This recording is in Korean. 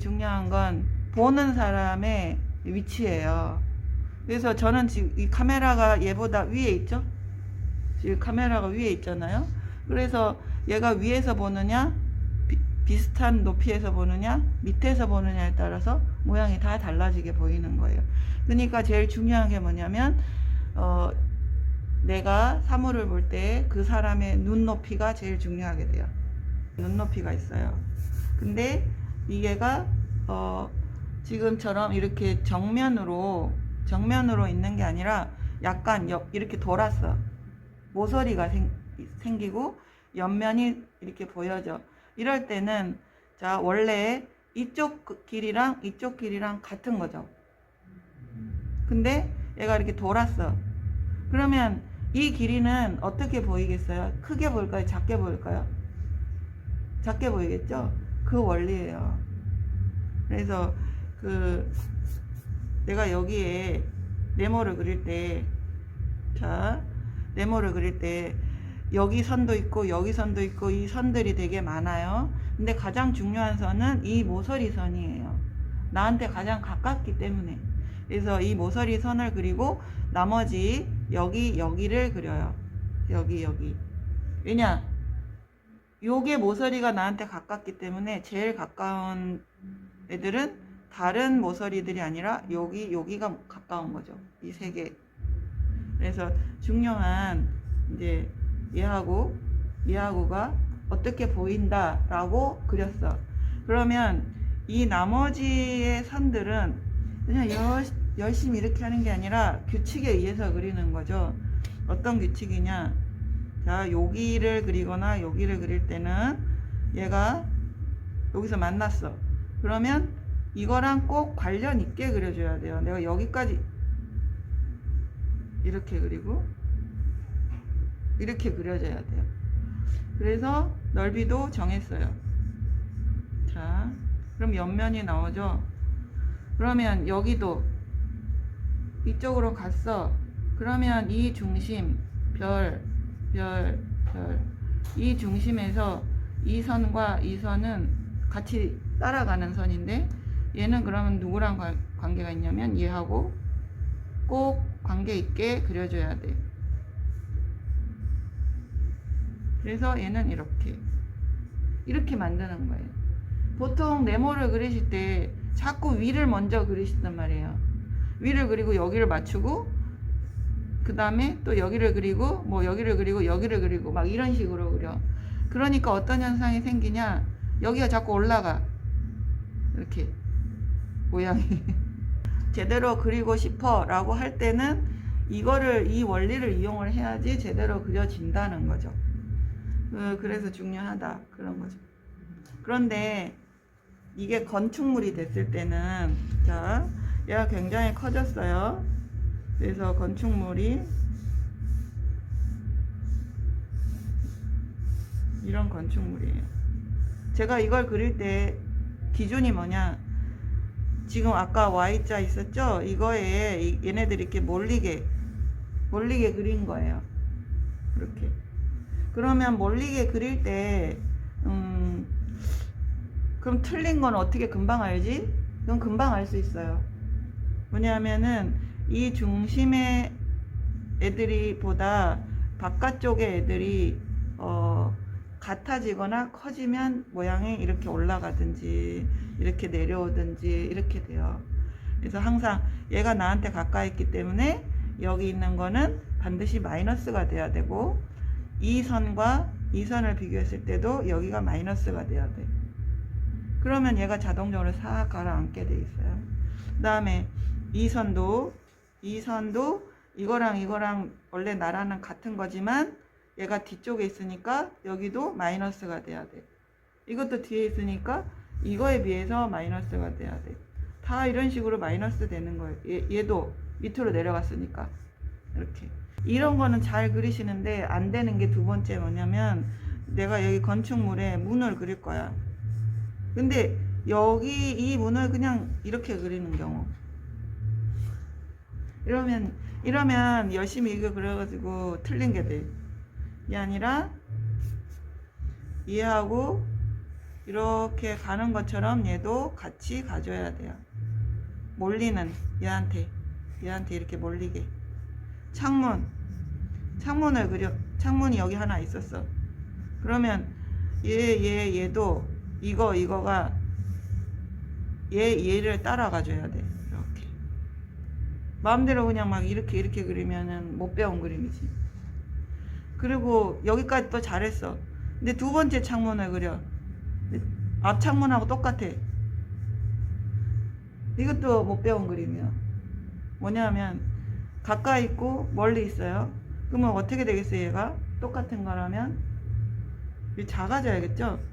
중요한 건 보는 사람의 위치예요. 그래서 저는 지금 이 카메라가 얘보다 위에 있죠? 지금 카메라가 위에 있잖아요. 그래서 얘가 위에서 보느냐, 비, 비슷한 높이에서 보느냐, 밑에서 보느냐에 따라서 모양이 다 달라지게 보이는 거예요. 그러니까 제일 중요한 게 뭐냐면, 어, 내가 사물을 볼 때 그 사람의 눈높이가 제일 중요하게 돼요. 눈높이가 있어요. 근데 이게가 어 지금처럼 이렇게 정면으로 정면으로 있는 게 아니라 약간 옆 이렇게 돌았어. 모서리가 생, 생기고 옆면이 이렇게 보여져. 이럴 때는 자 원래 이쪽 그 길이랑 이쪽 길이랑 같은 거죠. 근데 얘가 이렇게 돌았어. 그러면 이 길이는 어떻게 보이겠어요? 크게 보일까요? 작게 보일까요? 작게 보이겠죠? 그 원리예요. 그래서 그 내가 여기에 네모를 그릴 때 자, 네모를 그릴 때 여기 선도 있고 여기 선도 있고 이 선들이 되게 많아요. 근데 가장 중요한 선은 이 모서리 선이에요. 나한테 가장 가깝기 때문에. 그래서 이 모서리 선을 그리고 나머지 여기 여기를 그려요. 여기 여기. 왜냐? 요게 모서리가 나한테 가깝기 때문에 제일 가까운 애들은 다른 모서리들이 아니라 여기 여기가 가까운 거죠. 이 세 개. 그래서 중요한 이제 얘하고 얘하고가 어떻게 보인다라고 그렸어. 그러면 이 나머지의 선들은 그냥 열, 열심히 이렇게 하는 게 아니라 규칙에 의해서 그리는 거죠. 어떤 규칙이냐? 자, 여기를 그리거나 여기를 그릴 때는 얘가 여기서 만났어. 그러면 이거랑 꼭 관련 있게 그려줘야 돼요. 내가 여기까지 이렇게 그리고 이렇게 그려져야 돼요. 그래서 넓이도 정했어요. 자, 그럼 옆면이 나오죠. 그러면 여기도 이쪽으로 갔어. 그러면 이 중심 별, 별, 별. 이 중심에서 이 선과 이 선은 같이 따라가는 선인데 얘는 그러면 누구랑 관- 관계가 있냐면 얘하고 꼭 관계 있게 그려줘야 돼. 그래서 얘는 이렇게 이렇게 만드는 거예요. 보통 네모를 그리실 때 자꾸 위를 먼저 그리신단 말이에요. 위를 그리고 여기를 맞추고 그 다음에 또 여기를 그리고 뭐 여기를 그리고 여기를 그리고 막 이런 식으로 그려. 그러니까 어떤 현상이 생기냐? 여기가 자꾸 올라가. 이렇게 모양이 제대로 그리고 싶어 라고 할 때는 이거를 이 원리를 이용을 해야지 제대로 그려진다는 거죠. 그- 그래서 중요하다 그런 거죠. 그런데 이게 건축물이 됐을 때는 자 얘가 굉장히 커졌어요. 그래서 건축물이 이런 건축물이에요. 제가 이걸 그릴 때 기준이 뭐냐? 지금 아까 Y자 있었죠? 이거에 이- 얘네들이 이렇게 몰리게 몰리게 그린 거예요. 이렇게. 그러면 몰리게 그릴 때 음, 그럼 틀린 건 어떻게 금방 알지? 그건 금방 알 수 있어요. 뭐냐면은 이 중심의 애들이 보다 바깥쪽의 애들이 어, 같아지거나 커지면 모양이 이렇게 올라가든지 이렇게 내려오든지 이렇게 돼요. 그래서 항상 얘가 나한테 가까이 있기 때문에 여기 있는 거는 반드시 마이너스가 돼야 되고 이 선과 이 선을 비교했을 때도 여기가 마이너스가 돼야 돼. 그러면 얘가 자동적으로 싹 가라앉게 돼 있어요. 그 다음에 이 선도 이 선도 이거랑 이거랑 원래 나라는 같은 거지만 얘가 뒤쪽에 있으니까 여기도 마이너스가 돼야 돼. 이것도 뒤에 있으니까 이거에 비해서 마이너스가 돼야 돼. 다 이런 식으로 마이너스 되는 거예요. 얘, 얘도 밑으로 내려갔으니까. 이렇게. 이런 거는 잘 그리시는데 안 되는 게 두 번째 뭐냐면 내가 여기 건축물에 문을 그릴 거야. 근데 여기 이 문을 그냥 이렇게 그리는 경우. 이러면 이러면 열심히 이거 그려가지고 틀린 게 돼. 이게 아니라 얘하고 이렇게 가는 것처럼 얘도 같이 가줘야 돼요. 몰리는 얘한테 얘한테 이렇게 몰리게 창문 창문을 그려 창문이 여기 하나 있었어. 그러면 얘 얘 얘도 이거 이거가 얘 얘를 따라가 줘야 돼. 마음대로 그냥 막 이렇게 이렇게 그리면은 못 배운 그림이지. 그리고 여기까지 또 잘했어. 근데 두 번째 창문을 그려. 앞 창문하고 똑같아. 이것도 못 배운 그림이야. 뭐냐면 가까이 있고 멀리 있어요. 그러면 어떻게 되겠어요, 얘가? 똑같은 거라면 이 작아져야겠죠?